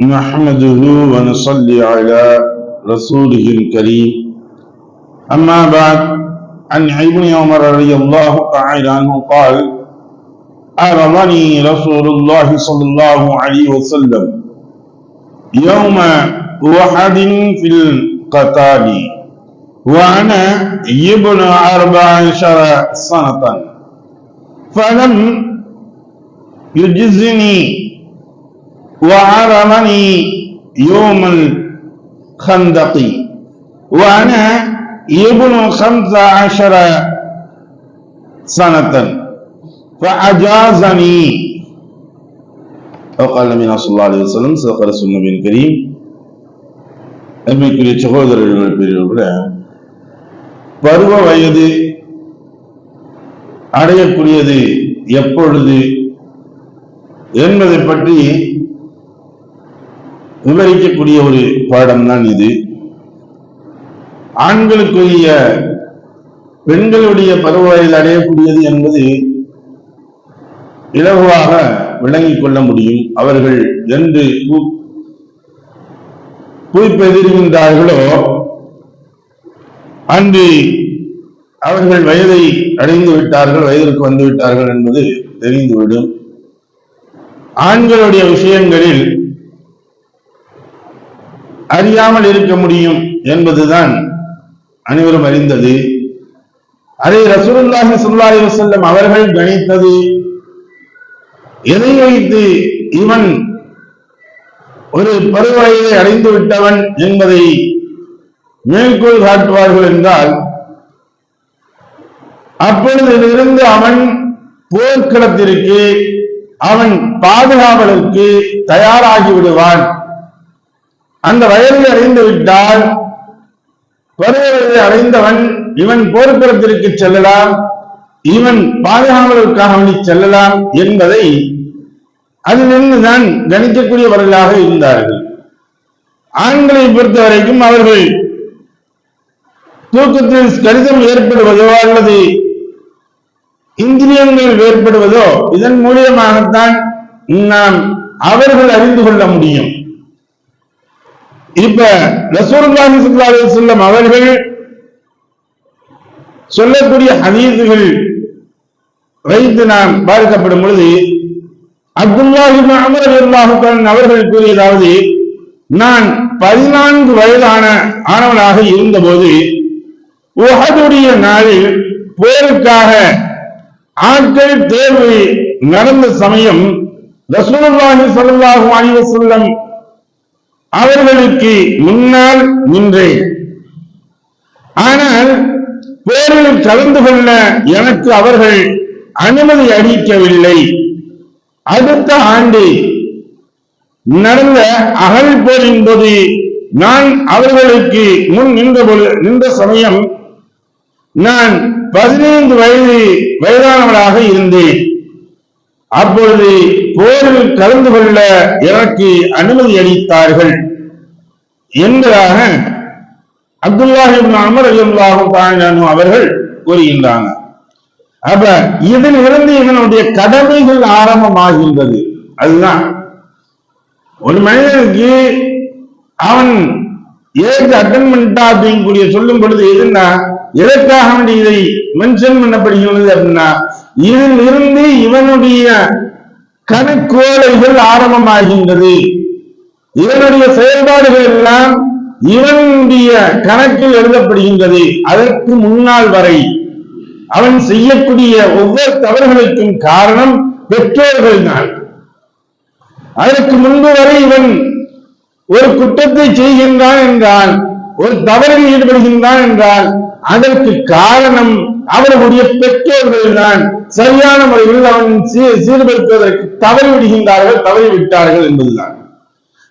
نحمده ونصلي على رسوله الكريم. أما بعد عن ابن عمر رضي الله تعالى عنه قال أرضني رسول الله صلى الله عليه وسلم يوم أحد في القتال وأنا ابن أربع عشر سنة فلم يجزني وعرمني يوم الخندق وأنا ابن خمس عشر سنة فأجازني وقال النبي صلى الله عليه وسلم صدق رسول النبي الكريم அன்மைக்குரிய சகோதரர்கள் பெரியவர்கள பருவ வயது அடையக்கூடியது எப்பொழுது என்பதை பற்றி விவரிக்கக்கூடிய ஒரு பாடம் தான் இது. ஆண்களுக்குரிய பெண்களுடைய பருவ அடையக்கூடியது என்பது இலகுவாக விளங்கிக் கொள்ள முடியும். அவர்கள் என்று குறிப்பெதிர்கின்றார்களோ அன்று அவர்கள் வயதை அடைந்து விட்டார்கள் வயதிற்கு வந்து விட்டார்கள் என்பது தெரிந்துவிடும். ஆண்களுடைய விஷயங்களில் அறியாமல் இருக்க முடியும் என்பதுதான் அனைவரும் அறிந்தது. அதை ரசூலுல்லாஹி சுல்லாஹி வசல்லம் அவர்கள் கணித்தது. எதை வைத்து இவன் ஒரு பருவயதை அடைந்து விட்டவன் என்பதை மேற்கோள் காட்டுவார்கள் என்றால் அப்பொழுதிலிருந்து அவன் போர்க்களத்திற்கு அவன் பாதுகாவலுக்கு தயாராகி விடுவான். அந்த வயதை அடைந்து விட்டால் பருவத்தை அடைந்தவன் இவன் போர்க்களத்திற்கு செல்லலாம் இவன் பாதுகாவலுக்காக வேண்டி செல்லலாம் என்பதை அதிலிருந்துதான் கணிக்கக்கூடியவர்களாக இருந்தார்கள். ஆண்களை பொறுத்த வரைக்கும் அவர்கள் தூக்கத்தில் கடிதம் ஏற்படுவதோ அல்லது இந்திரியங்கள் ஏற்படுவதோ இதன் மூலியமாகத்தான் நாம் அவர்கள் அறிந்து கொள்ள முடியும். இப்ப ரசூர்லாஹி ஸல்லல்லாஹு அலைஹி அவர்கள் சொல்லக்கூடிய ஹதீஸுகள் வைத்து நாம் பார்க்கப்படும் பொழுது அப்துல்லாஹிபின் அமர் அல்லாஹுக்கான் அவர்கள் கூறியதாவது நான் பதினான்கு வயதான ஆனவனாக இருந்தபோது உகதுடைய நாளில் போருக்காக ஆட்கள் தேர்வு நடந்த சமயம் ரசூலுல்லாஹி சல்லாஹு அலிவசல்லம் அவர்களுக்கு முன்னால் நின்றேன். ஆனால் போரில் கலந்து கொள்ள எனக்கு அவர்கள் அனுமதி அளிக்கவில்லை. அடுத்த ஆண்டு நடந்த அகல் போரின் போது நான் அவர்களுக்கு முன் நின்ற நின்ற சமயம் நான் பதினைந்து வயது வயதானவராக இருந்தேன். அப்பொழுது போரில் கலந்து கொள்ள எனக்கு அனுமதி அளித்தார்கள். என்பதாக அப்துல்லாஹி அமர் அல்லாஹு அவர்கள் கூறுகின்றாங்க. அப்ப இதில் இருந்து இவனுடைய கடமைகள் ஆரம்பமாகின்றது. அதுதான். ஒரு மனிதனுக்கு அவன் ஏற்று அட்டன்மெண்டா பண்ணிட்டா அப்படிங்கக்கூடிய சொல்லும் பொழுது எதுன்னா எதற்காக வேண்டி இதை மென்ஷன் பண்ணப்படுகிறது அப்படின்னா இதில் இருந்து இவனுடைய கணக்கோலைகள் ஆரம்பமாகின்றது. இவனுடைய செயல்பாடுகள் எல்லாம் இவனுடைய கணக்கில் எழுதப்படுகின்றது. அதற்கு முன்னால் வரை அவன் செய்யக்கூடிய ஒவ்வொரு தவறுகளுக்கும் காரணம் பெற்றோர்கள் தான் அதற்கு முன்பு வரை இவன் ஒரு குற்றத்தை செய்கின்றான் என்றால் ஒரு தவறில் ஈடுபடுகின்றான் என்றால் அதற்கு காரணம் அவர்களுடைய பெற்றோர்கள் தான் சரியான முறையில் அவன் சீர்படுத்துவதற்கு தவறி விடுகின்றார்கள் தவறி விட்டார்கள் என்பதுதான்.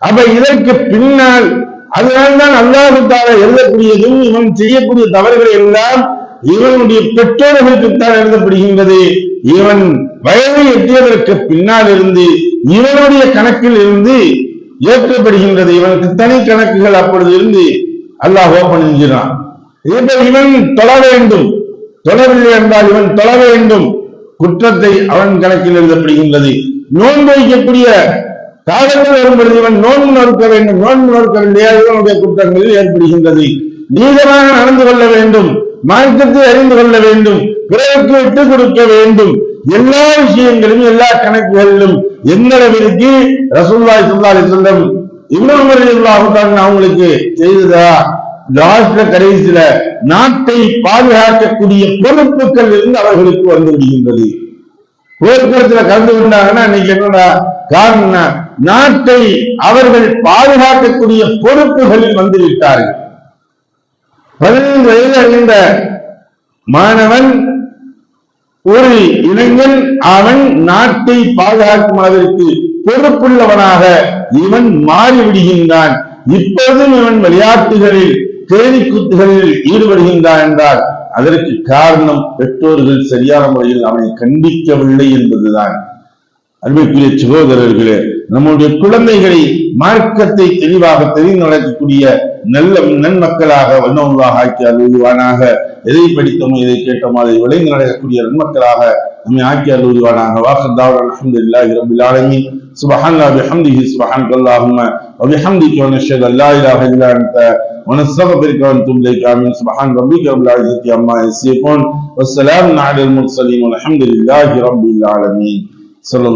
அப்ப இதற்கு பின்னால் அதனால்தான் அல்லாஹுத்தார எழுதக்கூடியதும் இவன் செய்யக்கூடிய தவறுகளை எல்லாம் இவனுடைய பெற்றோர்களுக்குத்தான் எழுதப்படுகின்றது. இவன் வயதை எட்டியதற்கு பின்னால் இருந்து இவனுடைய கணக்கில் இருந்து ஏற்றப்படுகின்றது. இவனுக்கு தனி கணக்குகள் அப்பொழுது இருந்து அல்லாஹ் ஓபன் என்கிறான் இவன் தொழ வேண்டும். தொழவில்லை என்றால் இவன் தொழ வேண்டும். குற்றத்தை அவன் கணக்கில் எழுதப்படுகின்றது. நோன்பு வைக்கக்கூடிய காலத்தில் வரும்பொழுது இவன் நோன்பு நோக்க வேண்டும். நோன்பு நோக்கவில்லையா இவனுடைய குற்றங்களில் ஏற்படுகின்றது. நீதமாக நடந்து கொள்ள வேண்டும். மார்க்கத்தை அறிந்து கொள்ள வேண்டும். பிறருக்கு விட்டுக் கொடுக்க வேண்டும். எல்லா விஷயங்களிலும் எல்லா கணக்குகளிலும் எந்த அளவிற்கு ரசூல்லாய் சொல்லாலை சொல்லம் இவ்வளவு அவங்களுக்கு செய்ததா? லாஸ்ட்ல கடைசியில நாட்டை பாதுகாக்கக்கூடிய பொறுப்புகள் இருந்து அவர்களுக்கு வந்து விடுகின்றது. போக்குவரத்துல கலந்து கொண்டாங்கன்னா இன்னைக்கு என்னடா காரணம் நாட்டை அவர்கள் பாதுகாக்கக்கூடிய பொறுப்புகளில் வந்து விட்டார்கள். பதினைந்து வயது அறிந்த மாணவன் ஒரு இளைஞன் அவன் நாட்டை பாதுகாக்கும் அளவிற்கு பொறுப்புள்ளவனாக இவன் மாறிவிடுகின்றான். இப்பொழுதும் இவன் விளையாட்டுகளில் தேனிக்குத்துகளில் ஈடுபடுகின்றான் என்றால் அதற்கு காரணம் பெற்றோர்கள் சரியான முறையில் அவனை கண்டிக்கவில்லை என்பதுதான். அன்புக்குரிய சகோதரர்களே நம்முடைய குழந்தைகளை மார்க்கத்தை தெளிவாக தெரிந்து நடக்கக்கூடிய நல்ல நன்மக்களாக வல்லவங்களாக ஆக்கி அருள்வானாக எதை படித்தோமோ எதை கேட்டோமோ அதை விளைந்து நடக்கக்கூடிய நன்மக்களாக நம்மை ஆக்கி அருள்வானாக வாக்கத்தாவுடன் அல்ஹம்துலில்லாஹி ரப்பில் ஆலமீன் سبحان الله بحمده سبحانك اللهم وبحمدك ونشهد ان لا اله الا انت ونستغفرك ونتوب اليك امين سبحان ربك رب العزه عما يصفون والسلام على المرسلين والحمد لله رب العالمين صلى الله